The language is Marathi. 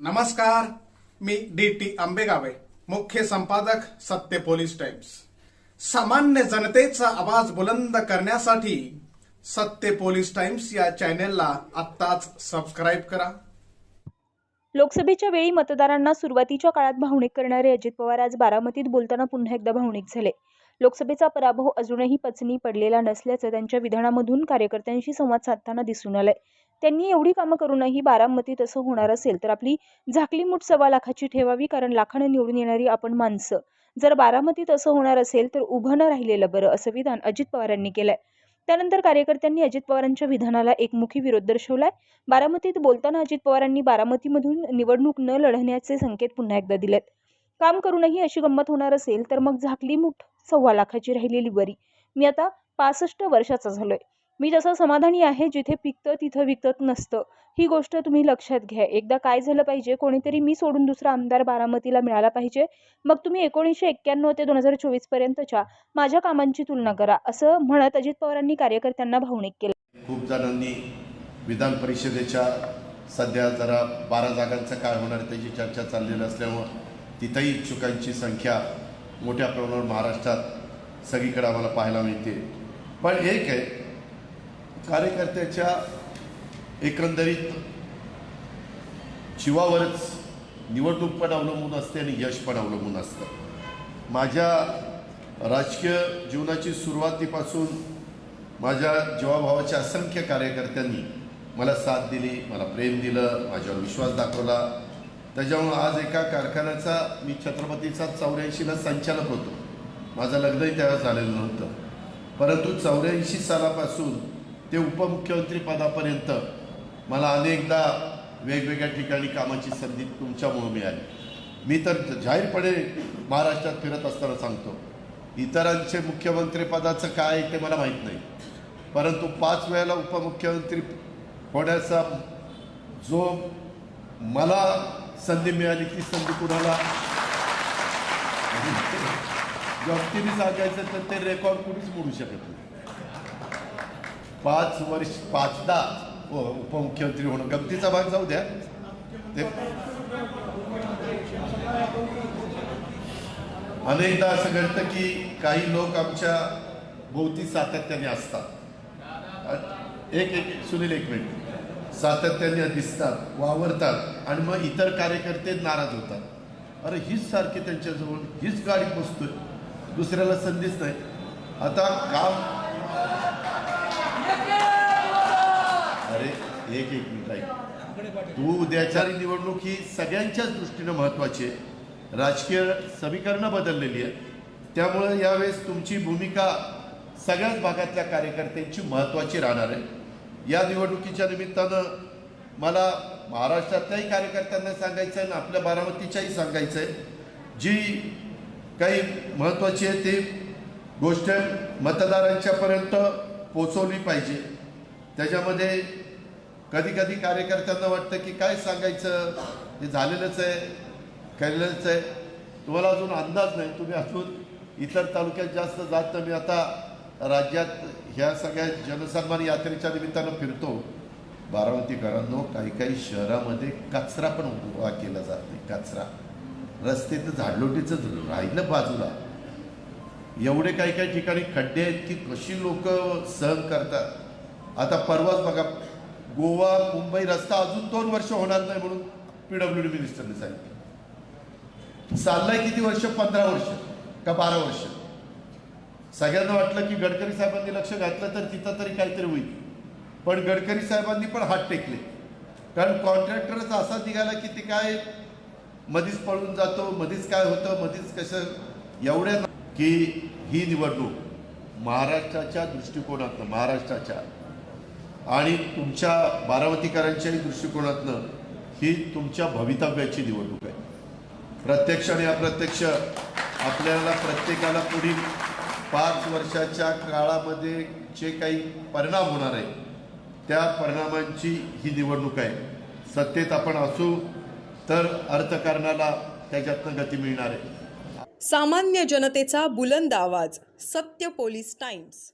नमस्कार मी डी टी आंबेगावे मुख्य संपादक सत्य पोलीस टाइम्स. सामान्य जनतेचा आवाज बुलंद करण्यासाठी सत्य पोलीस टाइम्स या चॅनेलला आत्ताच सबस्क्राईब करा. लोकसभेच्या वेळी मतदारांना सुरुवातीच्या काळात भावनिक करणारे अजित पवार आज बारामतीत बोलताना पुन्हा एकदा भावनिक झाले. लोकसभेचा पराभव अजूनही पचनी पडलेला नसल्याचं त्यांच्या विधानामधून कार्यकर्त्यांशी संवाद साधताना दिसून आलंय. त्यांनी एवढी कामं करूनही बारामतीत असं होणार असेल तर आपली झाकली मूठ सव्वा लाखाची ठेवावी कारण लाखानं निवडून येणारी आपण माणसं. जर बारामतीत असं होणार असेल तर उभं न राहिलेलं बरं असं विधान अजित पवारांनी केलंय. त्यानंतर कार्यकर्त्यांनी अजित पवारांच्या विधानाला एकमुखी विरोध दर्शवलाय. बारामतीत बोलताना अजित पवारांनी बारामतीमधून निवडणूक न लढण्याचे संकेत पुन्हा एकदा दिलेत. काम करूनही अशी गंमत होणार असेल तर मग झाकली मूठ सव्वा लाखाची राहिलेली बरी. मी आता पासष्ट वर्षाचा झालोय. मी जसं समाधानी आहे जिथे पिकतं तिथं विकत नसतं. ही गोष्ट तुम्ही लक्षात घ्या. एकदा काय झालं पाहिजे कोणीतरी मी सोडून दुसरा आमदार बारामतीला मिळाला पाहिजे मग तुम्ही एकोणीसशे एक्क्याण्णव ते दोन हजार चोवीसपर्यंतच्या माझ्या कामांची तुलना करा असं म्हणत अजित पवारांनी कार्यकर्त्यांना भावनिक केलं. खूप जणांनी विधान परिषदेच्या सध्या जरा बारा जागांचा काय होणार त्याची चर्चा चाललेली असल्यामुळं तिथंही इच्छुकांची संख्या मोठ्या प्रमाणावर महाराष्ट्रात सगळीकडे आम्हाला पाहायला मिळते. पण एक आहे कार्यकर्त्याच्या एकंदरीत जीवावरच निवडणूक पण अवलंबून असते आणि यश पण अवलंबून असतं. माझ्या राजकीय जीवनाची सुरुवातीपासून माझ्या जीवाभावाच्या असंख्य कार्यकर्त्यांनी मला साथ दिली मला प्रेम दिलं माझ्यावर विश्वास दाखवला. त्याच्यामुळं आज एका कारखान्याचा मी छत्रपतीचा चौऱ्याऐंशीला संचालक होतो. माझं लग्नही त्यावेळेस झालेलं नव्हतं. परंतु चौऱ्याऐंशी सालापासून ते उपमुख्यमंत्रीपदापर्यंत मला अनेकदा वेगवेगळ्या ठिकाणी कामाची संधी तुमच्यामुळं मिळाली. मी तर जाहीरपणे महाराष्ट्रात फिरत असताना सांगतो इतरांचे मुख्यमंत्रीपदाचं काय आहे ते मला माहीत नाही. परंतु पाच वेळेला उपमुख्यमंत्री होण्याचा जो मला संधी मिळाली ती संधी कुणाला? व्यक्तीने सांगायचं तर ते रेकॉर्ड कुणीच मोडू शकत नाही. पाच वर्ष पाचदा उपमुख्यमंत्री होणं गमतीचा भाग जाऊ द्या. ते अनेकदा असं घडतं की काही लोक आमच्या भोवती सातत्याने असतात. एक एक सुनील एक मिनिट. सातत्याने दिसतात वावरतात आणि मग इतर कार्यकर्ते नाराज होतात. अरे हीच सारखी त्यांच्याजवळ हीच गाडी बसतोय दुसऱ्याला संधीच नाही. आता काम अरे एक एक मिनिट ऐक तू उद्याच्या निवडणूक ही सगळ्यांच्याच दृष्टीनं महत्वाची आहे. राजकीय समीकरणं बदललेली आहेत. त्यामुळं यावेळेस तुमची भूमिका सगळ्याच भागातल्या कार्यकर्त्यांची महत्वाची राहणार आहे. या निवडणुकीच्या निमित्तानं मला महाराष्ट्रातल्याही कार्यकर्त्यांना सांगायचं आहे आणि आपल्या बारामतीच्याही सांगायचं आहे. जी काही महत्त्वाची आहे ती गोष्ट मतदारांच्यापर्यंत पोचवली पाहिजे. त्याच्यामध्ये कधी कधी कार्यकर्त्यांना वाटतं की काय सांगायचं? हे झालेलंच आहे केलेलंच आहे. तुम्हाला अजून अंदाज नाही. तुम्ही अजून इतर तालुक्यात जास्त जात नाही. मी आता राज्यात ह्या सगळ्या जनसन्मान यात्रेच्या निमित्तानं फिरतो. बारामतीकरांनो काही काही शहरामध्ये कचरा पण उभा केला जात नाही. कचरा. रस्ते तर झाडलोटीचं राहिलं बाजूला. एवढे काही काही ठिकाणी खड्डे आहेत की कशी लोक सहन करतात? आता परवाच बघा गोवा मुंबई रस्ता अजून दोन वर्ष होणार नाही म्हणून पी डब्ल्यू डी मिनिस्टरने सांगितलं. चाललंय किती वर्ष? पंधरा वर्ष का बारा वर्ष? सगळ्यांना वाटलं की गडकरी साहेबांनी लक्ष घातलं तर तिथं तरी काहीतरी होईल. पण गडकरी साहेबांनी पण हात टेकले. कारण कॉन्ट्रॅक्टरच असा निघाला की ते काय मधीच पळून जातो मधीच काय होतं मधीच कसं? एवढ्या की ही निवडणूक महाराष्ट्राच्या दृष्टिकोनातनं महाराष्ट्राच्या आणि तुमच्या बारामतीकरांच्याही दृष्टिकोनातनं ही तुमच्या भवितव्याची निवडणूक आहे. प्रत्यक्ष आणि अप्रत्यक्ष आपल्याला प्रत्येकाला पुढील पाच वर्षाच्या काळामध्ये जे काही परिणाम होणार आहे त्या परिणामांची ही निवडणूक आहे. सत्तेत आपण असू तर अर्थकारणाला त्याच्यातनं गती मिळणार आहे. सामान्य जनतेचा बुलंद आवाज सत्य पोलीस टाइम्स.